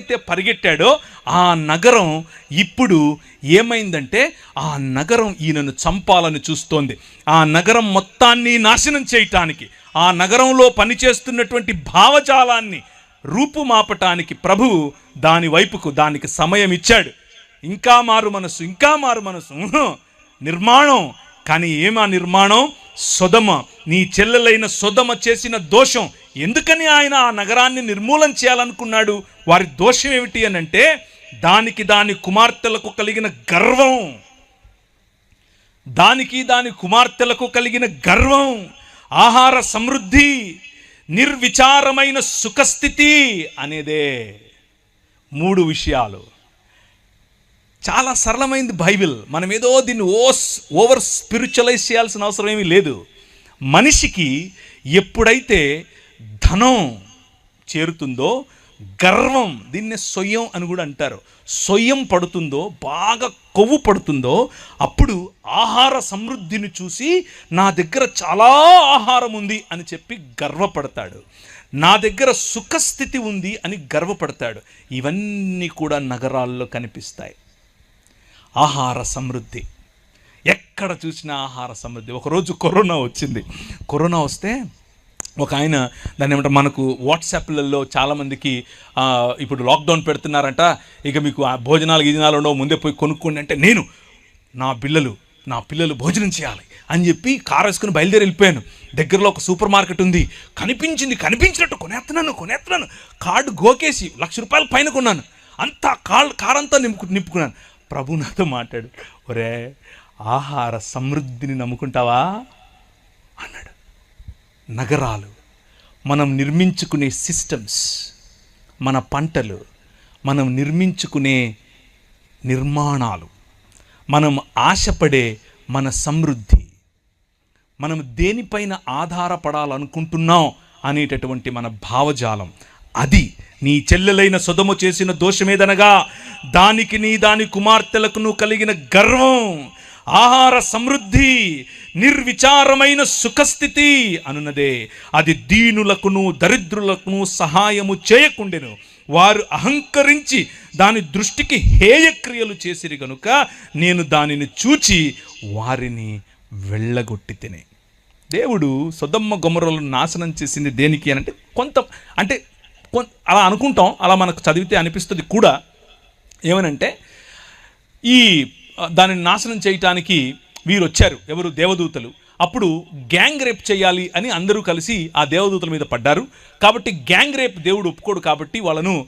ఎప్పుడైతే పరిగెట్టాడో ఆ నగరం ఇప్పుడు ఏమైందంటే ఆ నగరం ఈయనను చంపాలని చూస్తోంది. ఆ నగరం మొత్తాన్ని నాశనం చేయటానికి ఆ నగరంలో పనిచేస్తున్నటువంటి భావజాలాన్ని రూపుమాపటానికి ప్రభువు దాని వైపుకు దానికి సమయం ఇచ్చాడు. ఇంకా మారు మనసు ఇంకా మారు మనసు. నిర్మాణం. కానీ ఏమా నిర్మాణం? సొదమ. నీ చెల్లెలైన సొదమ చేసిన దోషం. ఎందుకని ఆయన ఆ నగరాన్ని నిర్మూలన చేయాలనుకున్నాడు? వారి దోషం ఏమిటి అని అంటే దానికి దాని కుమార్తెలకు కలిగిన గర్వం. దానికి దాని కుమార్తెలకు కలిగిన గర్వం ఆహార సమృద్ధి నిర్విచారమైన సుఖస్థితి అనేదే. మూడు విషయాలు. చాలా సరళమైంది బైబిల్. మనం ఏదో దీన్ని ఓస్ ఓవర్ స్పిరిచువలైజ్ చేయాల్సిన అవసరం ఏమీ లేదు. మనిషికి ఎప్పుడైతే ధనం చేరుతుందో గర్వం దీన్నే సొయ్యం అని కూడా అంటారు. సొయ్యం పడుతుందో బాగా కొవ్వు పడుతుందో అప్పుడు ఆహార సమృద్ధిని చూసి నా దగ్గర చాలా ఆహారం ఉంది అని చెప్పి గర్వపడతాడు. నా దగ్గర సుఖస్థితి ఉంది అని గర్వపడతాడు. ఇవన్నీ కూడా నగరాల్లో కనిపిస్తాయి. ఆహార సమృద్ధి. ఎక్కడ చూసినా ఆహార సమృద్ధి. ఒకరోజు కరోనా వచ్చింది. కరోనా వస్తే ఒక ఆయన దాన్ని ఏమంటే మనకు వాట్సాప్లలో చాలామందికి ఇప్పుడు లాక్డౌన్ పెడుతున్నారంట ఇక మీకు ఆ భోజనాలు గిజనాలు ఉండవు ముందే పోయి కొనుక్కోండి అంటే నేను నా పిల్లలు నా పిల్లలు భోజనం చేయాలి అని చెప్పి కారు వేసుకుని బయలుదేరి వెళ్ళిపోయాను. దగ్గరలో ఒక సూపర్ మార్కెట్ ఉంది. కనిపించింది కనిపించినట్టు కొనేస్తున్నాను కొనేస్తున్నాను. కార్డు గోకేసి లక్ష రూపాయల పైన కొన్నాను. అంతా కాళ్ళు కారంతా నింపు నింపుకున్నాను. ప్రభు నాతో మాట్లాడు. ఒరే ఆహార సమృద్ధిని నమ్ముకుంటావా? నగరాలు మనం నిర్మించుకునే సిస్టమ్స్ మన పంటలు మనం నిర్మించుకునే నిర్మాణాలు మనం ఆశపడే మన సమృద్ధి మనం దేనిపైన ఆధారపడాలనుకుంటున్నాం అనేటటువంటి మన భావజాలం. అది నీ చెల్లెలైన సొదము చేసిన దోషమేదనగా దానికి నీ దాని కుమార్తెలకు కలిగిన గర్వం ఆహార సమృద్ధి నిర్విచారమైన సుఖస్థితి అనున్నదే. అది దీనులకును దరిద్రులకును సహాయము చేయకుండెను. వారు అహంకరించి దాని దృష్టికి హేయక్రియలు చేసిరి గనుక నేను దానిని చూచి వారిని వెళ్ళగొట్టి తినే. దేవుడు సొదమ్మ గొమరలను నాశనం చేసింది దేనికి అని అంటే కొంత అంటే కొం- అలా అనుకుంటాం అలా మనకు చదివితే అనిపిస్తుంది కూడా. ఏమనంటే ఈ దానిని నాశనం చేయటానికి వీరు వచ్చారు ఎవరు? దేవదూతలు. అప్పుడు గ్యాంగ్ రేప్ చేయాలి అని అందరూ కలిసి ఆ దేవదూతల మీద పడ్డారు. కాబట్టి గ్యాంగ్ రేప్ దేవుడు ఒప్పుకోడు కాబట్టి వాళ్ళను